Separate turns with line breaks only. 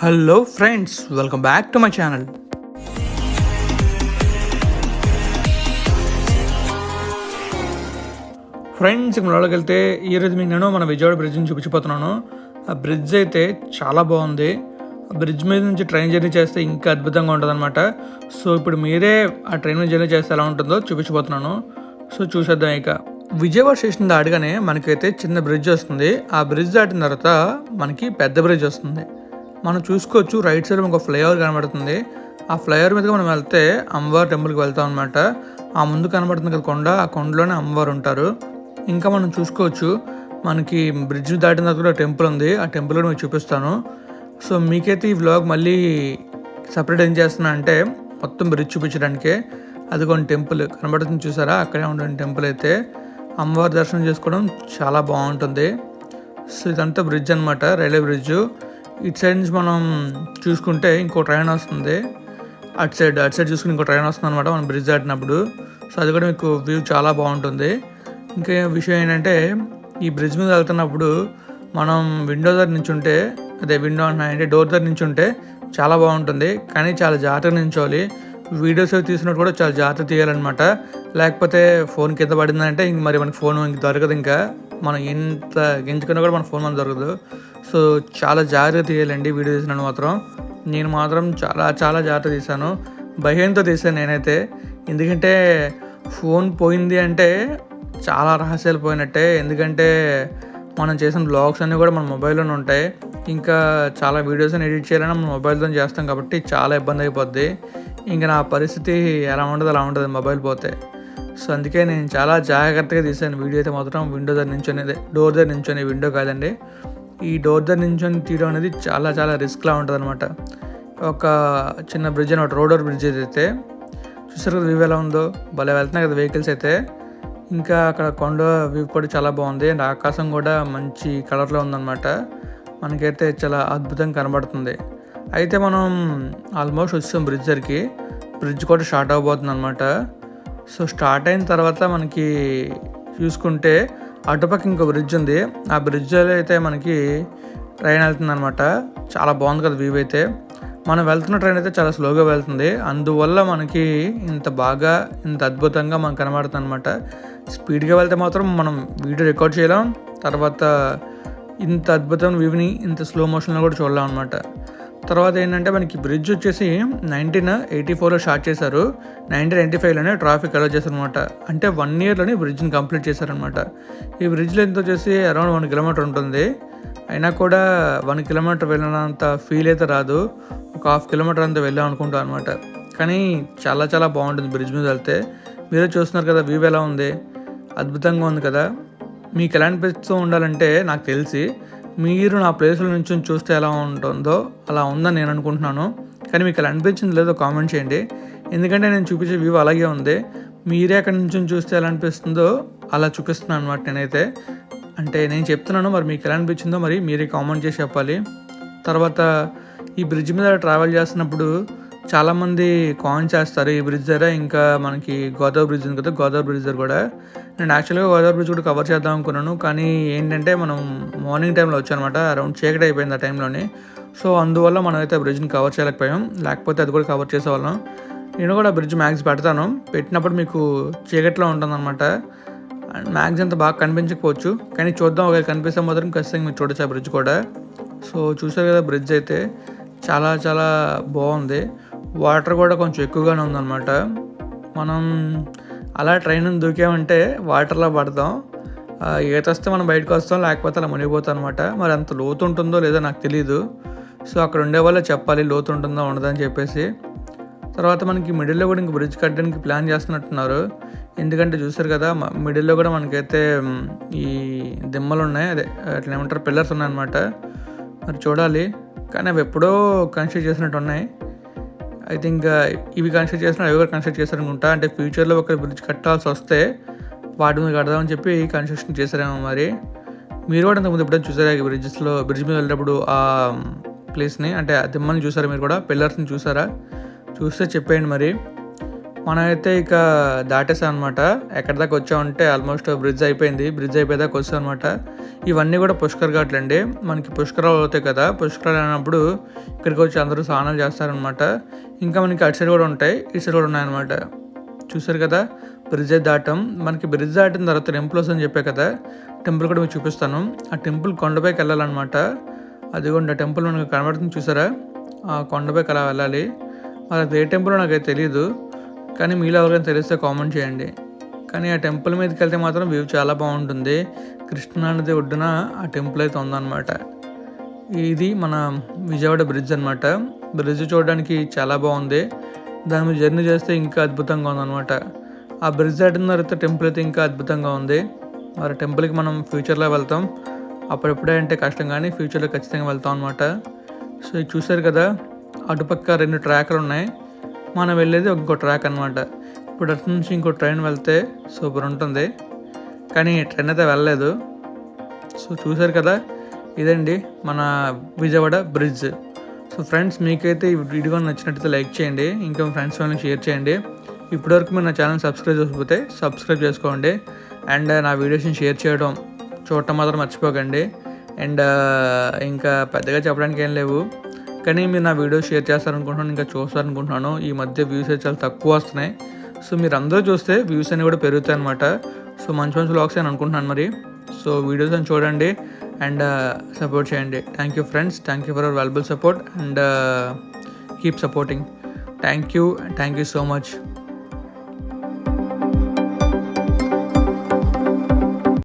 Hello friends welcome back to my channel friends ఇక్కడ లోపలికి వెళ్తే ఈరోజు మీకు నేను మన విజయవాడ బ్రిడ్జ్ని చూపించిపోతున్నాను ఆ బ్రిడ్జ్ అయితే చాలా బాగుంది. ఆ బ్రిడ్జ్ మీద నుంచి ట్రైన్ జర్నీ చేస్తే ఇంకా అద్భుతంగా ఉంటుంది అనమాట సో ఇప్పుడు మీరే ఆ ట్రైన్ మీద జర్నీ చేస్తే ఎలా ఉంటుందో చూపించిపోతున్నాను సో చూసేద్దాం ఇక. విజయవాడ స్టేషన్ దాటగానే మనకైతే చిన్న బ్రిడ్జ్ వస్తుంది. ఆ బ్రిడ్జ్ దాటిన తర్వాత మనకి పెద్ద బ్రిడ్జ్ వస్తుంది. మనం చూసుకోవచ్చు రైట్ సైడ్ ఒక ఫ్లైఓవర్ కనబడుతుంది. ఆ ఫ్లైఓవర్ మీదకి మనం వెళ్తే అమ్మవారి టెంపుల్కి వెళ్తాం అనమాట ఆ ముందు కనబడుతుంది కదా కొండ ఆ కొండలోనే అమ్మవారు ఉంటారు. ఇంకా మనం చూసుకోవచ్చు మనకి బ్రిడ్జ్ దాటిన తర్వాత కూడా టెంపుల్ ఉంది. ఆ టెంపుల్ కూడా మీకు చూపిస్తాను. సో మీకైతే ఈ వ్లాగ్ మళ్ళీ సపరేట్ ఏం చేస్తున్నా అంటే మొత్తం బ్రిడ్జ్ చూపించడానికే. అది కొన్ని టెంపుల్ కనబడుతుంది చూసారా? అక్కడే ఉండే టెంపుల్ అయితే. అమ్మవారి దర్శనం చేసుకోవడం చాలా బాగుంటుంది. సో ఇదంతా బ్రిడ్జ్ అనమాట రైల్వే బ్రిడ్జ్ ఇటు సైడ్ నుంచి మనం చూసుకుంటే ఇంకో ట్రైన్ వస్తుంది. అటు సైడ్ అటు సైడ్ చూసుకుని ఇంకో ట్రైన్ వస్తుంది అనమాట మనం బ్రిడ్జ్ దాటినప్పుడు. సో అది కూడా మీకు వ్యూ చాలా బాగుంటుంది. ఇంకా విషయం ఏంటంటే ఈ బ్రిడ్జ్ మీద వెళ్తున్నప్పుడు మనం విండో దగ్గర నించుంటే అదే విండో అంటే డోర్ దగ్గర నించుంటే చాలా బాగుంటుంది. కానీ చాలా జాగ్రత్తగా నించోవాలి. వీడియోస్ అవి తీసినట్టు కూడా చాలా జాగ్రత్త తీయాలన్నమాట. లేకపోతే ఫోన్ కింద పడిందంటే ఇంక మరి మనకి ఫోన్ ఇంక దొరకదు ఇంకా. మనం ఎంత గెంచుకున్నా కూడా మన ఫోన్ మనకు దొరకదు. సో చాలా జాగ్రత్త తీయాలండి వీడియో తీసినాను మాత్రం. నేను మాత్రం చాలా చాలా జాగ్రత్త తీశాను. భయంతో తీసాను నేనైతే. ఎందుకంటే ఫోన్ పోయింది అంటే చాలా రహస్యాలు పోయినట్టే. ఎందుకంటే మనం చేసిన బ్లాగ్స్ అన్నీ కూడా మన మొబైల్లోనే ఉంటాయి. ఇంకా చాలా వీడియోస్ని ఎడిట్ చేయాలన్నా మన మొబైల్తో చేస్తాం కాబట్టి చాలా ఇబ్బంది అయిపోద్ది. ఇంకా నా పరిస్థితి ఎలా ఉండదు అలా ఉంటుంది మొబైల్ పోతే. సో అందుకే నేను చాలా జాగ్రత్తగా తీసాను. వీడియో అయితే మాత్రం విండో దగ్గర నించొని డోర్ దగ్గర నించొని విండో కాదండి. ఈ డోర్ దగ్గర నించొని తీయడం అనేది చాలా చాలా రిస్క్లా ఉంటుంది అనమాట ఒక చిన్న బ్రిడ్జ్ అనమాట రోడర్ బ్రిడ్జ్ అయితే చూసారు కదా వ్యూ ఎలా ఉందో? భలే వెళ్తున్నాయి కదా వెహికల్స్ అయితే. ఇంకా అక్కడ కొండ వ్యూ కూడా చాలా బాగుంది. అండ్ ఆకాశం కూడా మంచి కలర్లో ఉందన్నమాట. మనకైతే చాలా అద్భుతంగా కనబడుతుంది. అయితే మనం ఆల్మోస్ట్ వచ్చాం బ్రిడ్జ్ దగ్గరికి. బ్రిడ్జ్ కూడా స్టార్ట్ అవబోతుంది అనమాట సో స్టార్ట్ అయిన తర్వాత మనకి చూసుకుంటే అటుపక్క ఇంకో బ్రిడ్జ్ ఉంది. ఆ బ్రిడ్జ్లో అయితే మనకి ట్రైన్ వెళ్తుంది అనమాట చాలా బాగుంది కదా వ్యూ అయితే. మనం వెళ్తున్న ట్రైన్ అయితే చాలా స్లోగా వెళ్తుంది. అందువల్ల మనకి ఇంత బాగా ఇంత అద్భుతంగా మనకు కనబడుతుంది అనమాట స్పీడ్గా వెళ్తే మాత్రం మనం వీడియో రికార్డ్ చేయలేం. తర్వాత ఇంత అద్భుతమైన వ్యూని ఇంత స్లో మోషన్లో కూడా చూడలేం అనమాట తర్వాత ఏంటంటే మనకి బ్రిడ్జ్ వచ్చేసి నైన్టీన్ ఎయిటీ ఫోర్లో స్టార్ట్ చేశారు. నైన్టీన్ ఎయిటీ ఫైవ్లోనే ట్రాఫిక్ అలౌ చేశారనమాట అంటే వన్ ఇయర్లోనే బ్రిడ్జ్ని కంప్లీట్ చేశారనమాట ఈ బ్రిడ్జ్ లెంత్ వచ్చేసి అరౌండ్ వన్ కిలోమీటర్ ఉంటుంది. అయినా కూడా వన్ కిలోమీటర్ వెళ్ళినంత ఫీల్ అయితే రాదు. ఒక హాఫ్ కిలోమీటర్ అంతా వెళ్ళాం అనుకుంటాం అనమాట కానీ చాలా చాలా బాగుంటుంది బ్రిడ్జ్ మీద వెళ్తే. మీరే చూస్తున్నారు కదా వ్యూ ఎలా ఉంది? అద్భుతంగా ఉంది కదా. మీకు ఎలా అనిపిస్తూ ఉండాలంటే నాకు తెలిసి మీరు నా ప్లేస్లో నుంచి చూస్తే ఎలా ఉంటుందో అలా ఉందని నేను అనుకుంటున్నాను. కానీ మీకు ఎలా అనిపించింది లేదో కామెంట్ చేయండి. ఎందుకంటే నేను చూపించే వ్యూ అలాగే ఉంది. మీరే అక్కడి నుంచి చూస్తే ఎలా అనిపిస్తుందో అలా చూపిస్తున్నాను అనమాట నేనైతే. అంటే నేను చెప్తున్నాను మరి మీకు ఎలా అనిపించిందో మరి మీరే కామెంట్ చేసి చెప్పాలి. తర్వాత ఈ బ్రిడ్జ్ మీద ట్రావెల్ చేస్తున్నప్పుడు చాలామంది కాయిన్ చేస్తారు. ఈ బ్రిడ్జ్ దగ్గర ఇంకా మనకి గోదావరి బ్రిడ్జ్ ఉంది కదా గోదావరి బ్రిడ్జ్ దగ్గర కూడా. నేను యాక్చువల్గా గోదావరి బ్రిడ్జ్ కూడా కవర్ చేద్దాం అనుకున్నాను. కానీ ఏంటంటే మనం మార్నింగ్ టైంలో వచ్చానమాట అరౌండ్ చీకటి అయిపోయింది ఆ టైంలోని సో అందువల్ల మనం అయితే బ్రిడ్జ్ని కవర్ చేయలేకపోయాం. లేకపోతే అది కూడా కవర్ చేసేవాళ్ళం నేను కూడా బ్రిడ్జ్ మ్యాగ్స్ పెడతాను. పెట్టినప్పుడు మీకు చీకట్లో ఉంటుందన్నమాట. మ్యాగ్స్ అంత బాగా కనిపించకపోవచ్చు. కానీ చూద్దాం. ఒకవేళ కనిపిస్తే మాత్రం ఖచ్చితంగా మీరు చూడొచ్చు ఆ బ్రిడ్జ్ కూడా. సో చూసారు కదా బ్రిడ్జ్ అయితే. చాలా చాలా బాగుంది. వాటర్ కూడా కొంచెం ఎక్కువగానే ఉందన్నమాట. మనం అలా ట్రైన్ దూకామంటే వాటర్లో పడతాం. ఈత వస్తే మనం బయటకు వస్తాం లేకపోతే అలా మునిగిపోతాం అనమాట మరి అంత లోతు ఉంటుందో లేదో నాకు తెలియదు సో అక్కడ ఉండే వాళ్ళే చెప్పాలి లోతు ఉంటుందో ఉండదని చెప్పేసి. తర్వాత మనకి మిడిల్లో కూడా ఇంక బ్రిడ్జ్ కట్టడానికి ప్లాన్ చేస్తున్నట్టున్నారు. ఎందుకంటే చూసారు కదా మిడిల్లో కూడా మనకైతే ఈ దిమ్మలు ఉన్నాయి. అదే అట్లా ఏమంటారు పిల్లర్స్ ఉన్నాయన్నమాట. మరి చూడాలి. కానీ అవి ఎప్పుడో కన్స్ట్రక్ట్ చేసినట్టు ఉన్నాయి. ఐ థింక్ uh, ఇవి కన్స్ట్రక్ట్ చేస్తున్నారు అవి కూడా కన్స్ట్రక్ట్ చేశారనుకుంటా అంటే ఫ్యూచర్లో ఒక బ్రిడ్జ్ కట్టాల్సి వస్తే వాటి మీద కడదామని చెప్పి కన్స్ట్రక్షన్ చేశారేమో మరి. మీరు కూడా ఇంతకుముందు ఎప్పుడైనా చూసారా ఈ బ్రిడ్జెస్లో బ్రిడ్జ్ మీద వెళ్ళేటప్పుడు ఆ ప్లేస్ని అంటే ఆ దిమ్మని చూసారా మీరు కూడా? పిల్లర్స్ని చూసారా? చూస్తే చెప్పేయండి మరి. మనమైతే ఇక దాటేసాం అనమాట ఎక్కడి దాకా వచ్చామంటే ఆల్మోస్ట్ బ్రిడ్జ్ అయిపోయింది. బ్రిడ్జ్ అయిపోయేదాకా వచ్చాం అనమాట ఇవన్నీ కూడా పుష్కర్ ఘాట్లు అండి మనకి పుష్కరాలు అవుతాయి కదా. పుష్కరాలు అయినప్పుడు ఇక్కడికి వచ్చి అందరూ స్నానాలు చేస్తారనమాట ఇంకా మనకి అటు సైడ్ కూడా ఉంటాయి. ఇటు సైడ్ కూడా ఉన్నాయన్నమాట. చూసారు కదా? బ్రిడ్జ్ దాటం. మనకి బ్రిడ్జ్ దాటిన తర్వాత టెంపుల్ అని చెప్పే కదా. టెంపుల్ కూడా మీకు చూపిస్తాను. ఆ టెంపుల్ కొండపైకి వెళ్ళాలన్నమాట. అదిగోండి ఆ టెంపుల్ మనకు కనబడుతుంది చూసారా? ఆ కొండపైకి అలా వెళ్ళాలి. మరి అది ఏ టెంపుల్ నాకైతే తెలియదు కానీ మీలో ఎవరికైనా తెలిస్తే కామెంట్ చేయండి. కానీ ఆ టెంపుల్ మీదకి వెళ్తే మాత్రం వ్యూ చాలా బాగుంటుంది. కృష్ణానది ఒడ్డున ఆ టెంపుల్ అయితే ఉందన్నమాట. ఇది మన విజయవాడ బ్రిడ్జ్ అనమాట బ్రిడ్జ్ చూడడానికి చాలా బాగుంది. దాని మీద జర్నీ చేస్తే ఇంకా అద్భుతంగా ఉందన్నమాట. ఆ బ్రిడ్జ్ దాటిన తర్వాత టెంపుల్ అయితే ఇంకా అద్భుతంగా ఉంది. మరి టెంపుల్కి మనం ఫ్యూచర్లో వెళ్తాం. అప్పుడెప్పుడే అంటే కష్టం కానీ ఫ్యూచర్లో ఖచ్చితంగా వెళ్తాం అనమాట సో ఇది చూసారు కదా? అటుపక్క రెండు ట్రాక్లు ఉన్నాయి. మనం వెళ్ళేది ఇంకో ట్రాక్ అనమాట ఇప్పుడు అటు నుంచి ఇంకో ట్రైన్ వెళ్తే సూపర్ ఉంటుంది. కానీ ట్రైన్ అయితే వెళ్ళలేదు. సో చూసారు కదా ఇదండి మన విజయవాడ బ్రిడ్జ్ సో ఫ్రెండ్స్ మీకైతే ఈ వీడియో నచ్చినట్టయితే లైక్ చేయండి. ఇంకా ఫ్రెండ్స్ వాళ్ళని షేర్ చేయండి. ఇప్పటివరకు మీరు నా ఛానల్ సబ్స్క్రైబ్ చేసుకపోతే సబ్స్క్రైబ్ చేసుకోండి. అండ్ నా వీడియోస్ని షేర్ చేయడం చూడటం మాత్రం మర్చిపోకండి. అండ్ ఇంకా పెద్దగా చెప్పడానికి ఏం లేవు. కానీ మీరు నా వీడియో షేర్ చేస్తారనుకుంటున్నాను ఇంకా చూస్తారనుకుంటున్నాను. ఈ మధ్య వ్యూస్ అయితే చాలా తక్కువ వస్తున్నాయి. సో మీరు అందరూ చూస్తే వ్యూస్ అనేవి కూడా పెరుగుతాయి అనమాట సో మంచి మంచి వ్లాగ్స్ అని అనుకుంటున్నాను మరి. సో వీడియోస్ అని చూడండి అండ్ uh, సపోర్ట్ చేయండి. Thank you friends thank you for our valuable support and keep supporting thank you thank you so much